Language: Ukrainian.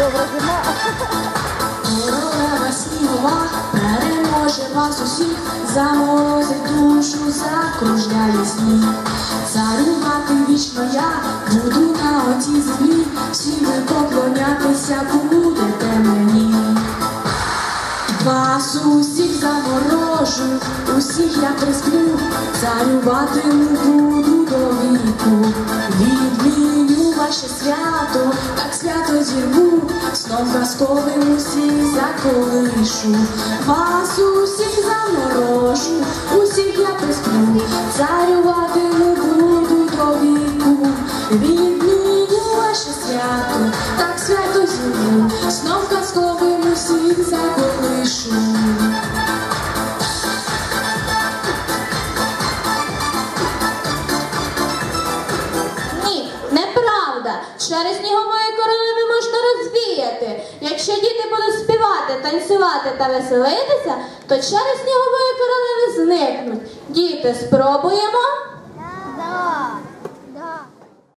добра зима. Королева снігова переможе вас усіх, заморозить душу, закружляє сніг. Царювати вічно я буду на отій землі, всі ви поклонятися будете мені. Вас усіх заморожу, усіх я присплю, царюватиму буду до віку. Ваше свято, так свято зірву, знов казковим усіх заколишу. Вас усіх заморожу, усіх я пристру, царювати не буду до віку. Відміню ваше свято, так свято зірву, Через снігової королеви можна розвіяти. Якщо діти будуть співати, танцювати та веселитися, то через снігової королеви зникнуть. Діти, спробуємо.